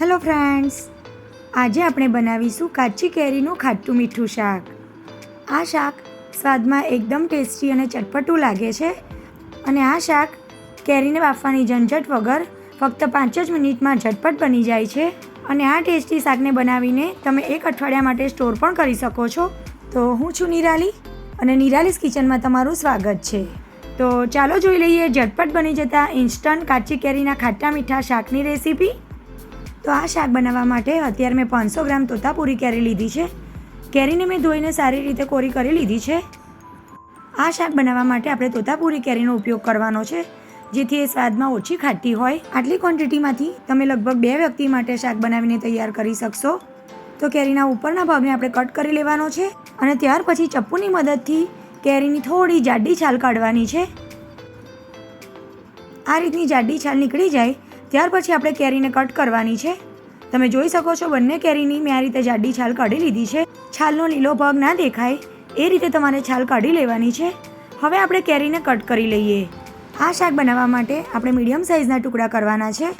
Hello friends, આજે આપણે બનાવીશું કાચી કેરીનું ખાટું મીઠું શાક. આ શાક સ્વાદમાં એકદમ ટેસ્ટી અને ચટપટું લાગે છે અને આ શાક કેરીને બાફવાની ઝંઝટ વગર ફક્ત પાંચ જ મિનિટમાં ઝટપટ બની જાય છે અને આ ટેસ્ટી શાકને બનાવીને તમે એક અઠવાડિયા માટે સ્ટોર પણ કરી શકો છો. તો હું છું નિરાલી અને નિરાલીસ કિચનમાં તમારું સ્વાગત છે. તો ચાલો જોઈ લઈએ ઝટપટ બની જતા ઇન્સ્ટન્ટ કાચી કેરીના ખાટા મીઠા શાકની રેસીપી. તો આ શાક બનાવવા માટે અત્યારે મેં પાંચસો ગ્રામ તોતાપુરી કેરી લીધી છે. કેરીને મેં ધોઈને સારી રીતે કોરી કરી લીધી છે. આ શાક બનાવવા માટે આપણે તોતાપુરી કેરીનો ઉપયોગ કરવાનો છે, જેથી એ સ્વાદમાં ઓછી ખાટી હોય. આટલી ક્વોન્ટિટીમાંથી તમે લગભગ બે વ્યક્તિ માટે શાક બનાવીને તૈયાર કરી શકશો. તો કેરીના ઉપરના ભાગને આપણે કટ કરી લેવાનો છે અને ત્યાર પછી ચપ્પુની મદદથી કેરીની થોડી જાડી છાલ કાઢવાની છે. આ રીતની જાડી છાલ નીકળી જાય ત્યાર પછી આપણે કેરીને કટ કરવાની છે. તમે જોઈ શકો છો બંને કેરીની મેં આ રીતે જાડી છાલ કાઢી લીધી છે. છાલનો લીલો ભાગ ના દેખાય. એ રીતે તમારે છાલ કાઢી લેવાની છે. હવે આપણે કેરીને કટ કરી લઈએ. આ શાક બનાવવા માટે આપણે મીડિયમ સાઇઝના ટુકડા કરવાના છે.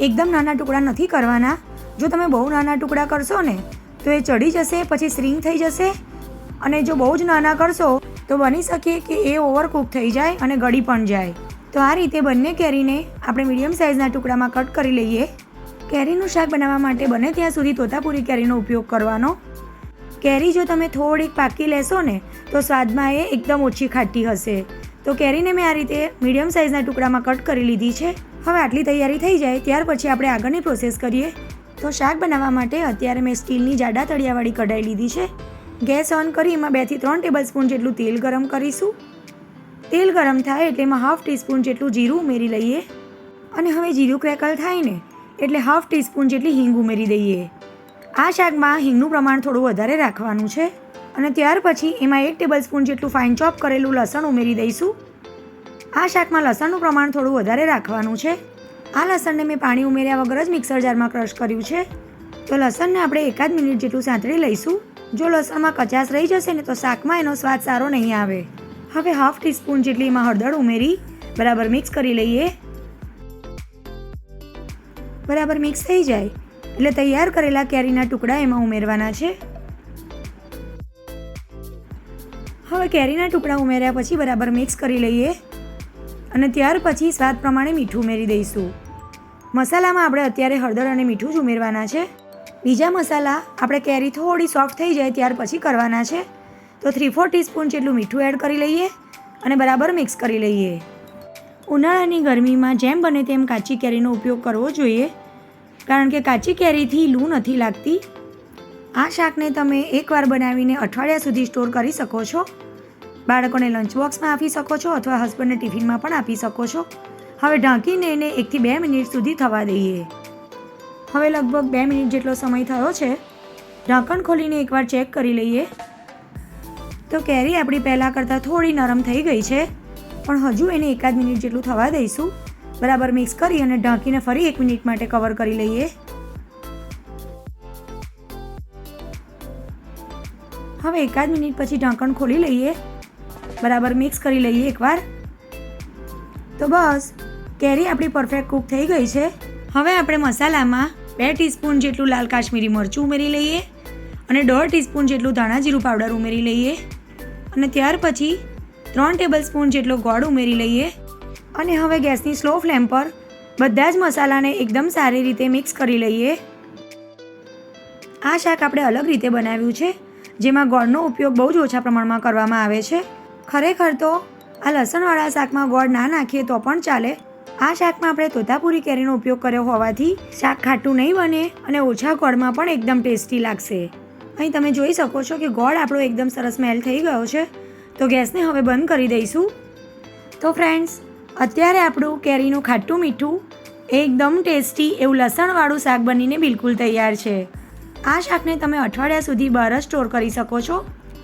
એકદમ નાના ટુકડા નથી કરવાના. જો તમે બહુ નાના ટુકડા કરશો ને, તો એ ચડી જશે, પછી સ્ટ્રિંગ થઈ જશે. અને જો બહુ જ નાના કરશો, તો બની શકે કે એ ઓવરકુક થઈ જાય અને ગળી પણ જાય. તો આ રીતે બંને કેરીને આપણે મીડિયમ સાઇઝના ટુકડામાં કટ કરી લઈએ. કેરીનું શાક બનાવવા માટે બને ત્યાં સુધી તોતાપુરી કેરીનો ઉપયોગ કરવાનો. કેરી જો તમે થોડીક પાકી લેશો ને, તો સ્વાદમાં એ એકદમ ઓછી ખાટી હશે. તો કેરીને મેં આ રીતે મીડિયમ સાઇઝના ટુકડામાં કટ કરી લીધી છે. હવે આટલી તૈયારી થઈ જાય ત્યાર પછી આપણે આગળની પ્રોસેસ કરીએ. તો શાક બનાવવા માટે અત્યારે મેં સ્ટીલની જાડા તળિયાવાળી કઢાઈ લીધી છે. ગેસ ઓન કરી એમાં બેથી ત્રણ ટેબલ સ્પૂન જેટલું તેલ ગરમ કરીશું. તેલ ગરમ થાય એટલે એમાં હાફ ટીસ્પૂન જેટલું જીરું ઉમેરી લઈએ. અને હવે જીરું ક્રેકલ થાય ને, એટલે હાફ ટીસ્પૂન જેટલી હિંગ ઉમેરી દઈએ. આ શાકમાં હિંગનું પ્રમાણ થોડું વધારે રાખવાનું છે. અને ત્યાર પછી એમાં એક ટેબલ સ્પૂન જેટલું ફાઇન ચોપ કરેલું લસણ ઉમેરી દઈશું. આ શાકમાં લસણનું પ્રમાણ થોડું વધારે રાખવાનું છે. આ લસણને મેં પાણી ઉમેર્યા વગર જ મિક્સર જારમાં ક્રશ કર્યું છે. તો લસણને આપણે એકાદ મિનિટ જેટલું સાંતળી લઈશું. જો લસણમાં કચાશ રહી જશે ને, તો શાકમાં એનો સ્વાદ સારો નહીં આવે. હવે હાફ ટીસ્પૂન જેટલી એમાં હળદર ઉમેરી, બરાબર મિક્સ કરી લઈએ. બરાબર મિક્સ થઈ જાય. એટલે તૈયાર કરેલા કેરીના ટુકડા એમાં ઉમેરવાના છે. હવે કેરીના ટુકડા ઉમેર્યા પછી બરાબર મિક્સ કરી લઈએ. અને ત્યાર પછી સ્વાદ પ્રમાણે મીઠું ઉમેરી દઈશું. મસાલામાં આપણે અત્યારે હળદર અને મીઠું જ ઉમેરવાના છે. બીજા મસાલા, આપણે કેરી થોડી સોફ્ટ થઈ જાય ત્યાર પછી કરવાના છે. તો થ્રી ફોર ટીસ્પૂન જેટલું મીઠું એડ કરી લઈએ અને બરાબર મિક્સ કરી લઈએ. ઉનાળાની ગરમીમાં જેમ બને તેમ કાચી કેરીનો ઉપયોગ કરવો જોઈએ, કારણ કે કાચી કેરીથી લૂ નથી લાગતી. આ શાકને તમે એકવાર બનાવીને અઠવાડિયા સુધી સ્ટોર કરી શકો છો. બાળકોને લંચ બોક્સમાં આપી શકો છો અથવા હસબન્ડને ટિફિનમાં પણ આપી શકો છો. હવે ઢાંકીને એને એકથી બે મિનિટ સુધી થવા દઈએ. હવે લગભગ બે મિનિટ જેટલો સમય થયો છે. ઢાંકણ ખોલીને એકવાર ચેક કરી લઈએ. તો કેરી આપણી પહેલાં કરતાં થોડી નરમ થઈ ગઈ છે. પણ હજુ એને એકાદ મિનિટ જેટલું થવા દઈશું. બરાબર મિક્સ કરી અને ઢાંકીને ફરી એક મિનિટ માટે કવર કરી લઈએ. હવે એકાદ મિનિટ પછી ઢાંકણ ખોલી લઈએ. બરાબર મિક્સ કરી લઈએ એકવાર. તો બસ, કેરી આપણી પરફેક્ટ કૂક થઈ ગઈ છે. હવે આપણે મસાલામાં બે ટીસ્પૂન જેટલું લાલ કાશ્મીરી મરચું ઉમેરી લઈએ અને દોઢ ટીસ્પૂન જેટલું ધાણા જીરું પાવડર ઉમેરી લઈએ. અને ત્યાર પછી ત્રણ ટેબલ સ્પૂન જેટલો ગોળ ઉમેરી લઈએ. અને હવે ગેસની સ્લો ફ્લેમ પર બધા જ મસાલાને એકદમ સારી રીતે મિક્સ કરી લઈએ. આ શાક આપણે અલગ રીતે બનાવ્યું છે, જેમાં ગોળનો ઉપયોગ બહુ જ ઓછા પ્રમાણમાં કરવામાં આવે છે. ખરેખર તો આ લસણવાળા શાકમાં ગોળ ના નાખીએ તો પણ ચાલે. આ શાકમાં આપણે તોતાપુરી કેરીનો ઉપયોગ કર્યો હોવાથી શાક ખાટું નહીં બને અને ઓછા ગોળમાં પણ એકદમ ટેસ્ટી લાગશે. અહીં તમે જોઈ શકો છો કે ગોળ આપણો એકદમ સરસ મેલ થઈ ગયો છે. તો ગેસને હવે બંધ કરી દઈશું. તો ફ્રેન્ડ્સ, અત્યારે આપણું કેરીનું ખાટું મીઠું એકદમ ટેસ્ટી એવું લસણવાળું શાક બનીને બિલકુલ તૈયાર છે. આ શાકને તમે અઠવાડિયા સુધી બહાર જ સ્ટોર કરી શકો છો.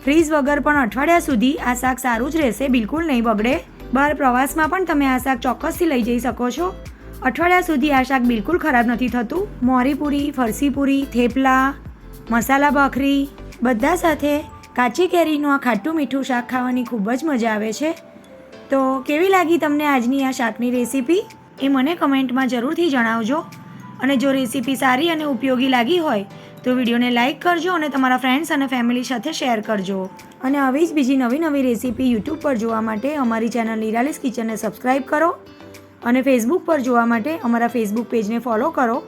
ફ્રીઝ વગર પણ અઠવાડિયા સુધી આ શાક સારું જ રહેશે, બિલકુલ નહીં બગડે. બહાર પ્રવાસમાં પણ તમે આ શાક ચોક્કસથી લઈ જઈ શકો છો. અઠવાડિયા સુધી આ શાક બિલકુલ ખરાબ નથી થતું. મોરીપુરી ફરસીપુરી થેપલા મસાલા ભાખરી, બધા સાથે કાચી કેરીનું આ ખાટું મીઠું શાક ખાવાની ખૂબ જ મજા આવે છે. તો કેવી લાગી તમને આજની આ શાકની રેસીપી? એ મને કમેન્ટમાં જરૂરથી જણાવજો. અને જો રેસીપી સારી અને ઉપયોગી લાગી હોય, તો વિડીયોને લાઇક કરજો અને તમારા ફ્રેન્ડ્સ અને ફેમિલી સાથે શેર કરજો. અને આવી જ બીજી નવી નવી રેસીપી યુટ્યુબ પર જોવા માટે અમારી ચેનલ નિરાલીસ કિચનને સબસ્ક્રાઈબ કરો. અને ફેસબુક પર જોવા માટે અમારા ફેસબુક પેજને ફોલો કરો.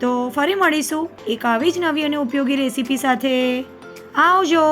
તો ફરી મળીશું એક આવી જ નવી અને ઉપયોગી રેસીપી સાથે. આવજો!